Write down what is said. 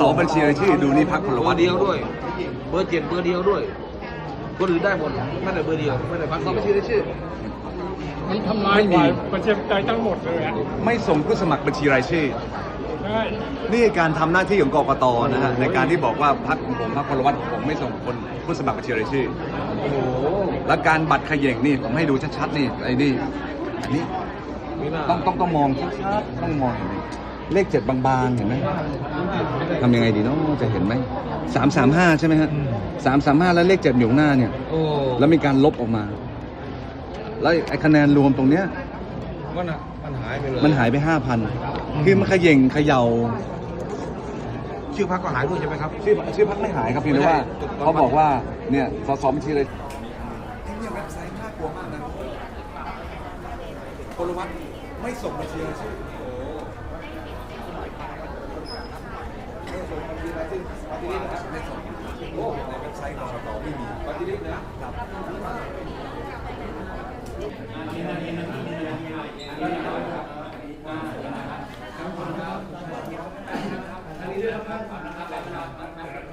สบัญชีรายชื่อดูนี่พักพลเบอวัตร์เดียวด้วย เบอร์เจ็ดเบอร์เดียวด้วยคนอื่นได้หมดไม่ได้เบอร์เดียวไม่ได้พักสองบัญชีรายชื่อ มันทำลายฝ่ายประชาธิปไตยทั้งหมดเลยอะไม่ส่งผู้สมัครบัญชีรายชื่อ ใช่นี่การทำหน้าที่ของกกตนะฮะในการที่บอกว่าพักของผมพักพลวัตผมไม่ส่งคนผู้สมัครบัญชีรายชื่อ โอ้โหและการบัตรเขย่งนี่ผมให้ดูชัดๆนี่ไอ้นี่อันนี้มีหน้าต้องต้องต้องมองชัดๆต้องมองเห็นไหมเลขเจ็ดบางๆเห็นไหม ทำยังไงดีเนาะจะเห็นไหมสามสามห้าใช่ไหมฮะสามสามห้าแล้วเลขเจ็ดอยู่ข้างหน้าเนี่ย โอ้แล้วมีการลบออกมา แล้วไอ้คะแนนรวมตรงเนี้ย มันอะมันหายไปเลยมันหายไปห้าพันคือมันเขย่งเขย่า ชื่อพักก็หายด้วยใช่ไหมครับชื่อชื่อพักไม่หายครับเพียงแต่ว่าเขาบอกว่าเนี่ยสสบัญชีเลยพลวัตไม่ส่งบัญชีรายชื่อ โอ้ในเว็บไซต์กรกตไม่มีปฏิริษีนะครับเ